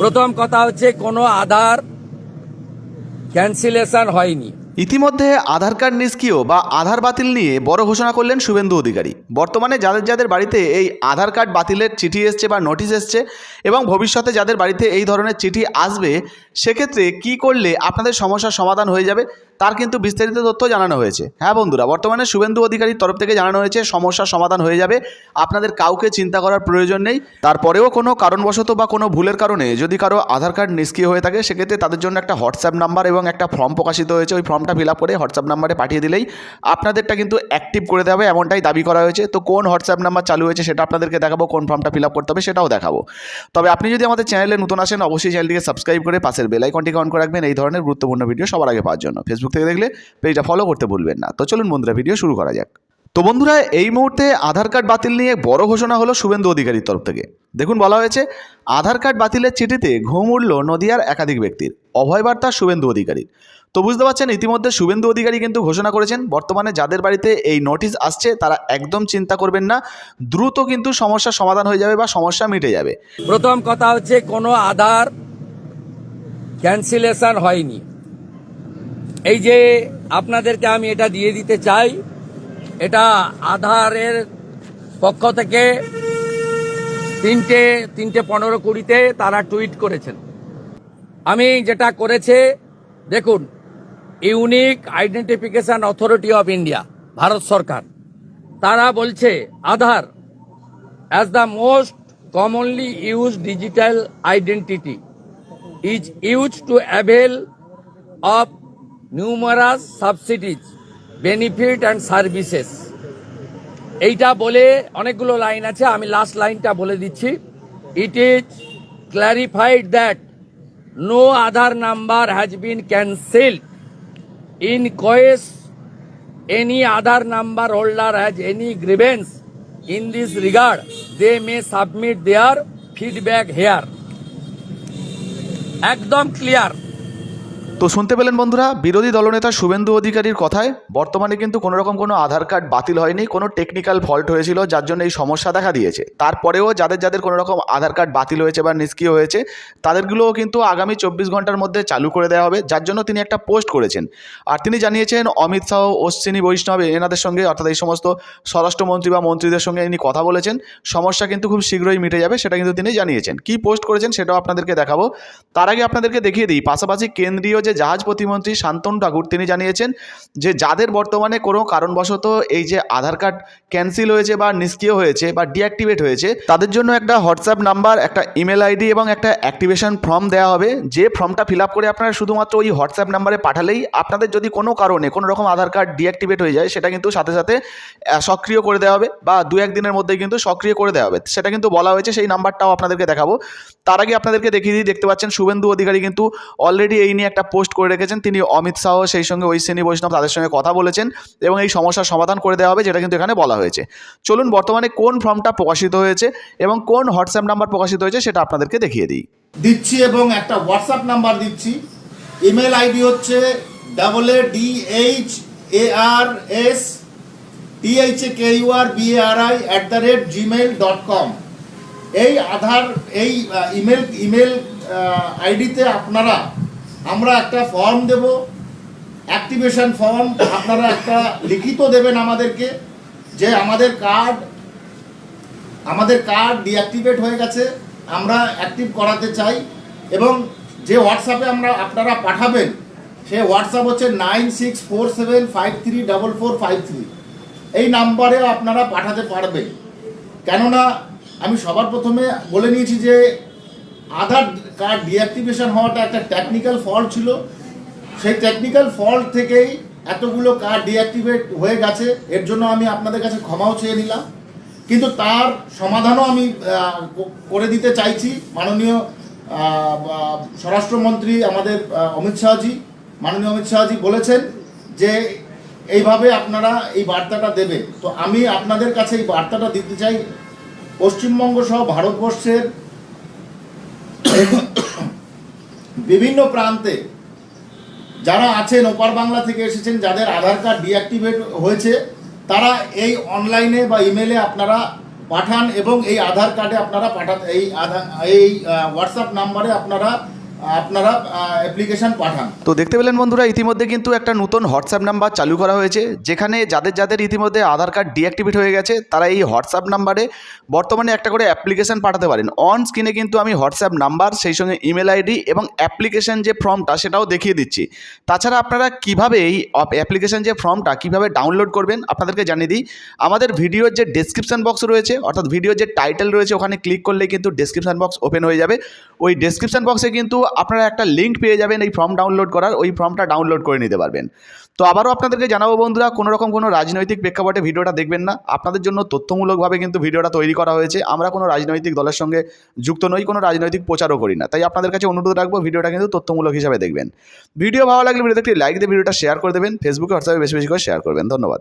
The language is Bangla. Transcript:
প্রথম কথা হচ্ছে কোনো আধার ক্যান্সেলেশন হয়নি। ইতিমধ্যে আধার কার্ড নিষ্ক্রিয় বা আধার বাতিল নিয়ে বড় ঘোষণা করলেন শুভেন্দু অধিকারী। বর্তমানে যাদের যাদের বাড়িতে এই আধার কার্ড বাতিলের চিঠি এসছে বা নোটিশ এসছে এবং ভবিষ্যতে যাদের বাড়িতে এই ধরনের চিঠি আসবে, সেক্ষেত্রে কি করলে আপনাদের সমস্যার সমাধান হয়ে যাবে? তার কিন্তু বিস্তারিত তথ্য জানানো হয়েছে। হ্যাঁ বন্ধুরা, বর্তমানে শুভেন্দু অধিকারীর তরফ থেকে জানানো হয়েছে, সমস্যার সমাধান হয়ে যাবে। আপনাদের কাউকে চিন্তা করার প্রয়োজন নেই। তারপরেও কোনো কারণবশত বা কোনো ভুলের কারণে যদি কারও আধার কার্ড নিষ্ক্রিয় হয়ে থাকে, সেক্ষেত্রে তাদের জন্য একটা হোয়াটসঅ্যাপ নাম্বার এবং একটা ফর্ম প্রকাশিত হয়েছে। ওই ফর্মটা ফিল করে হোয়াটসঅ্যাপ নাম্বারে পাঠিয়ে দিলেই আপনাদেরটা কিন্তু অ্যাক্টিভ করে হবে, এমনটাই দাবি করা হয়েছে। তো কোন হোয়াটসঅ্যাপ নাম্বার চালু হয়েছে সেটা আপনাদেরকে দেখাবো, কোন ফর্মটা ফিল করতে হবে সেটাও দেখাবো। তবে আপনি যদি আমাদের চ্যানেলে নতুন আসেন, অবশ্যই চ্যানেলটিকে সাবস্ক্রাইব করে পাশের বেল আইকনটিকে অন করে রাখবেন। এই ধরনের গুরুত্বপূর্ণ ভিডিও সবার আগে পাওয়ার জন্য। ফেসবুক থেকে দেখলে পেজটা ফলো করতে ভুলবেন না। তো চলুন বন্ধুরা ভিডিও শুরু করা যাক। তো বন্ধুরা, এই মুহূর্তে আধার কার্ড বাতিল নিয়ে বড় ঘোষণা হলো শুভেন্দু অধিকারীর তরফ থেকে। দেখুন, বলা হয়েছে, আধার কার্ড বাতিলের চিঠিতে ঘুম উঠল নদিয়ার একাধিক ব্যক্তির, অভয় বার্তা শুভেন্দু অধিকারীর। তো বুঝতে পারছেন, ইতিমধ্যে শুভেন্দু অধিকারী কিন্তু ঘোষণা করেছেন, বর্তমানে যাদের বাড়িতে এই নোটিশ আসছে, তারা একদম চিন্তা করবেন না, দ্রুত কিন্তু সমস্যার সমাধান হয়ে যাবে বা সমস্যা মিটে যাবে। প্রথম কথা হচ্ছে, কোনো আধার ক্যান্সেলেশন হয়নি। এই যে আপনাদেরকে আমি এটা দিয়ে দিতে চাই, এটা আধারের পক্ষ থেকে তিনটে তিনটে পনেরো কুড়িতে তারা টুইট করেছেন। আমি যেটা করেছে, দেখুন, unique identification authority of India, Bharat সরকার, তারা বলছে, Aadhaar as the most commonly use digital identity is use to avail of numerous subsidies benefit and services এইটা বলে অনেকগুলো লাইন আছে, আমি লাস্ট লাইনটা বলে দিচ্ছি। It is clarified that no Aadhaar number has been cancel in case any Aadhaar number holder has any grievance in this regard they may submit their feedback here একদম ক্লিয়ার তো শুনতে পেলেন বন্ধুরা, বিরোধী দলনেতা শুভেন্দু অধিকারীর কথায়, বর্তমানে কিন্তু কোনো রকম কোনো আধার কার্ড বাতিল হয়নি, কোনো টেকনিক্যাল ফল্ট হয়েছিল, যার জন্য এই সমস্যা দেখা দিয়েছে। তারপরেও যাদের যাদের কোনো রকম আধার কার্ড বাতিল হয়েছে বা নিষ্ক্রিয় হয়েছে, তাদেরগুলোও কিন্তু আগামী চব্বিশ ঘণ্টার মধ্যে চালু করে দেওয়া হবে, যার জন্য তিনি একটা পোস্ট করেছেন। আর তিনি জানিয়েছেন, অমিত শাহ অশ্বিনী বৈষ্ণব এনাদের সঙ্গে, অর্থাৎ এই সমস্ত স্বরাষ্ট্রমন্ত্রী বা মন্ত্রীদের সঙ্গে ইনি কথা বলেছেন, সমস্যা কিন্তু খুব শীঘ্রই মিটে যাবে, সেটা কিন্তু তিনি জানিয়েছেন। কি পোস্ট করেছেন সেটাও আপনাদেরকে দেখাবো। তার আগে আপনাদেরকে দেখিয়ে দিই, পাশাপাশি কেন্দ্রীয় যে জাহাজ প্রতিমন্ত্রী শান্তনু ঠাকুর, তিনি জানিয়েছেন যে যাদের বর্তমানে কোনো কারণবশত এই যে আধার কার্ড ক্যান্সেল হয়েছে বা নিষ্ক্রিয় হয়েছে বা ডিঅ্যাক্টিভেট হয়েছে, তাদের জন্য একটা হোয়াটসঅ্যাপ নাম্বার, একটা ইমেল আইডি এবং একটা অ্যাক্টিভেশন ফর্ম দেওয়া হবে। যে ফর্মটা ফিল আপ করে আপনারা শুধুমাত্র ওই হোয়াটসঅ্যাপ নাম্বারে পাঠালেই আপনাদের যদি কোনো কারণে কোনো রকম আধার কার্ড ডিঅ্যাক্টিভেট হয়ে যায়, সেটা কিন্তু সাথে সাথে সক্রিয় করে দেওয়া হবে বা দু একদিনের মধ্যেই কিন্তু সক্রিয় করে দেওয়া হবে। সেটা কিন্তু বলা হয়েছে, সেই নাম্বারটাও আপনাদেরকে দেখাবো। তার আগে আপনাদেরকে দেখিয়ে দিই, দেখতে পাচ্ছেন শুভেন্দু অধিকারী কিন্তু অলরেডি এই নিয়ে একটা পোস্ট করে রেখেছেন তিনি অমিত শাহ সেই সঙ্গে ওই শ্রেণি বৈষ্ণব তাদের সঙ্গে কথা বলেছেন এবং এই সমস্যার সমাধান করে দেওয়া হবে যেটা কিন্তু এখানে বলা হয়েছে চলুন বর্তমানে কোন ফর্মটা প্রকাশিত হয়েছে এবং কোন হোয়াটসঅ্যাপ নাম্বার প্রকাশিত হয়েছে সেটা আপনাদেরকে দেখিয়ে দিই দিচ্ছি এবং একটা হোয়াটসঅ্যাপ নাম্বার দিচ্ছি ইমেল আইডি হচ্ছে double A D H A R S T H A K U R B R I at the rate Gmail dot com এই আধার এই ইমেল ইমেল আইডিতে আপনারা আমরা একটা ফর্ম দেব অ্যাক্টিভেশন ফর্ম আপনারা একটা লিখিত দেবেন আমাদেরকে যে আমাদের কার্ড আমাদের কার্ড ডিঅ্যাক্টিভেট হয়ে গেছে, আমরা অ্যাক্টিভ করাতে চাই এবং যে হোয়াটসঅ্যাপে আমরা আপনারা পাঠাবেন, সে হোয়াটসঅ্যাপ হচ্ছে nine six four seven five three double four five three এই নাম্বারে আপনারা পাঠাতে পারবেন। কেননা, আমি সবার প্রথমে বলে নিয়েছি যে আধার কার্ড ডিঅ্যাক্টিভেশন হওয়াটা একটা টেকনিক্যাল ফল্ট ছিল। সেই টেকনিক্যাল ফল্ট থেকেই এতগুলো কার্ড ডিঅ্যাক্টিভেট হয়ে গেছে। এর জন্য আমি আপনাদের কাছে ক্ষমাও চেয়ে নিলাম। কিন্তু তার সমাধানও আমি করে দিতে চাইছি। মাননীয় স্বরাষ্ট্রমন্ত্রী আমাদের অমিত শাহজি, মাননীয় অমিত শাহজি বলেছেন যে এইভাবে আপনারা এই বার্তাটা দেবেন। তো আমি আপনাদের কাছে এই বার্তাটা দিতে চাই। পশ্চিমবঙ্গ সহ ভারতবর্ষের বিভিন্ন প্রান্তে যারা আছেন, ওপার বাংলা থেকে এসেছেন, যাদের আধার কার্ড ডিঅ্যাক্টিভেট হয়েছে, তারা এই অনলাইনে বা ইমেলে আপনারা পাঠান এবং এই আধার কার্ডে আপনারা পাঠাতে এই আধার এই হোয়াটসঅ্যাপ নাম্বারে আপনারা আপনারা অ্যাপ্লিকেশন পাঠান। তো দেখতে পেলেন বন্ধুরা, ইতিমধ্যে কিন্তু একটা নতুন হোয়াটসঅ্যাপ নাম্বার চালু করা হয়েছে, যেখানে যাদের যাদের ইতিমধ্যে আধার কার্ড ডিঅ্যাক্টিভেট হয়ে গেছে, তারা এই হোয়াটসঅ্যাপ নাম্বারে বর্তমানে একটা করে অ্যাপ্লিকেশন পাঠাতে পারেন। অন স্ক্রিনে কিন্তু আমি হোয়াটসঅ্যাপ নাম্বার সেই সঙ্গে ইমেল আইডি এবং অ্যাপ্লিকেশন যে ফর্মটা সেটাও দেখিয়ে দিচ্ছি। তাছাড়া আপনারা কীভাবে এই অ্যাপ্লিকেশন যে ফর্মটা কীভাবে ডাউনলোড করবেন, আপনাদেরকে জানিয়ে দিই। আমাদের ভিডিওর যে ডেসক্রিপশন বক্স রয়েছে, অর্থাৎ ভিডিওর যে টাইটেল রয়েছে, ওখানে ক্লিক করলে কিন্তু ডেসক্রিপশন বক্স ওপেন হয়ে যাবে। ওই ডেসক্রিপশন বক্সে কিন্তু আপনারা একটা লিঙ্ক পেয়ে যাবেন এই ফর্ম ডাউনলোড করার, ওই ফর্মটা ডাউনলোড করে নিতে পারবেন। তো আবারও আপনাদেরকে জানাব বন্ধুরা, কোনো রকম কোনো রাজনৈতিক প্রেক্ষাপটে ভিডিওটা দেখবেন না। আপনাদের জন্য তথ্যমূলকভাবে কিন্তু ভিডিওটা তৈরি করা হয়েছে। আমরা কোনো রাজনৈতিক দলের সঙ্গে যুক্ত নই, কোনো রাজনৈতিক প্রচারও করি না। তাই আপনাদের কাছে অনুরোধ রাখব ভিডিওটা কিন্তু তথ্যমূলক হিসাবে দেখবেন। ভিডিও ভালো লাগলে ভিডিওতে একটি লাইক দিয়ে ভিডিওটা শেয়ার করে দেবেন। ফেসবুকে হোয়াটসঅ্যাপে বেশি বেশি করে শেয়ার করবেন। ধন্যবাদ।